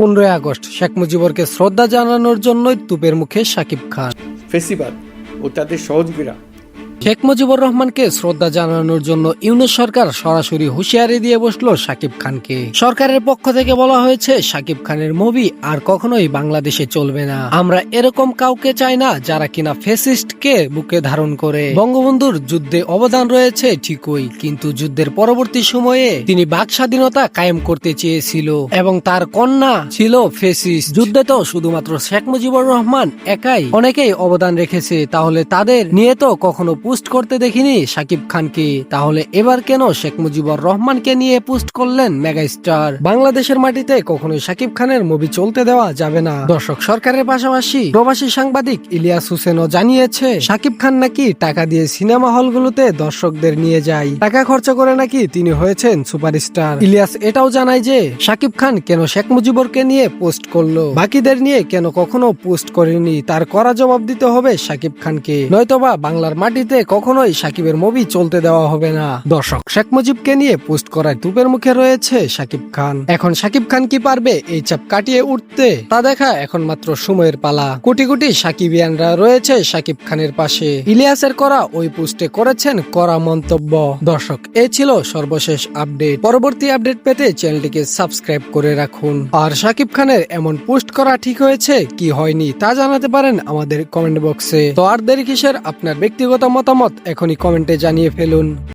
পনেরোই আগস্ট শেখ মুজিবরকে শ্রদ্ধা জানানোর জন্যই তুপের মুখে সাকিব খান। ফেসিবাদ ও তাদের সহযোগীরা শেখ মুজিবুর রহমানকে শ্রদ্ধা জানানোর জন্য ইউনুস সরকার সরাসরি হুঁশিয়ারি দিয়ে বসল সাকিব খানকে। সরকারের পক্ষ থেকে বলা হয়েছে সাকিব খানের মুভি আর কখনোই বাংলাদেশে চলবে না। আমরা এরকম কাউকে চাই না যারা কিনা ফেসিস্টকে বুকে ধারণ করে। বঙ্গবন্ধুর যুদ্ধে অবদান রয়েছে ঠিকই, কিন্তু যুদ্ধের পরবর্তী সময়ে তিনি বাক স্বাধীনতা কায়েম করতে চেয়েছিল এবং তার কন্যা ছিল ফেসিস্ট যুদ্ধে তো শুধুমাত্র শেখ মুজিবুর রহমান একাই অনেকেই অবদান রেখেছে, তাহলে তাদের নিয়ে তো কখনো পোস্ট করতে দেখিনি, সাকিব খানকে তাহলে এবার কেন শেখ মুজিবুর রহমানকে নিয়ে পোস্ট করলেন মেগা স্টার বাংলাদেশের মাটিতে কখনোই সাকিব খানের মুভি চলতে দেওয়া যাবে না। দর্শক সরকারের পাশাপাশি প্রবাসী সাংবাদিক ইলিয়াস হোসেনও জানিয়েছে, সাকিব খান নাকি টাকা দিয়ে সিনেমা হলগুলোতে দর্শকদের নিয়ে যায়। টাকা খরচ করে নাকি তিনি হয়েছেন সুপারস্টার। ইলিয়াস এটাও জানায় যে, সাকিব খান কেন শেখ মুজিবুরকে নিয়ে পোস্ট করল? বাকিদের নিয়ে কেন কখনো পোস্ট করেনি? তার করা জবাব দিতে হবে সাকিব খানকে। নয়তোবা বাংলার মাটিতে কখনোই সাকিবের মুভি চলতে দেওয়া হবে না। দর্শক, শেখ মুজিবকে নিয়ে পোস্ট করায় তুপের মুখে রয়েছে সাকিব খান। এখন সাকিব খান কি পারবে এই চাপ কাটিয়ে উঠতে, তা দেখা এখন মাত্র সময়ের পালা। কোটি কোটি সাকিবিয়ানরা রয়েছে সাকিব খানের পাশে। ইলিয়াসের করা ওই পোস্টে করেছেন করা মন্তব্য। দর্শক, এ ছিল সর্বশেষ আপডেট। পরবর্তী আপডেট পেতে চ্যানেলটিকে সাবস্ক্রাইব করে রাখুন। আর সাকিব খানের এমন পোস্ট করা ঠিক হয়েছে, কি হয়নি তা জানাতে পারেন আমাদের কমেন্ট বক্সে। তো আর দেরি কিসের? আপনার ব্যক্তিগত মতামত এখনই কমেন্টে জানিয়ে ফেলুন।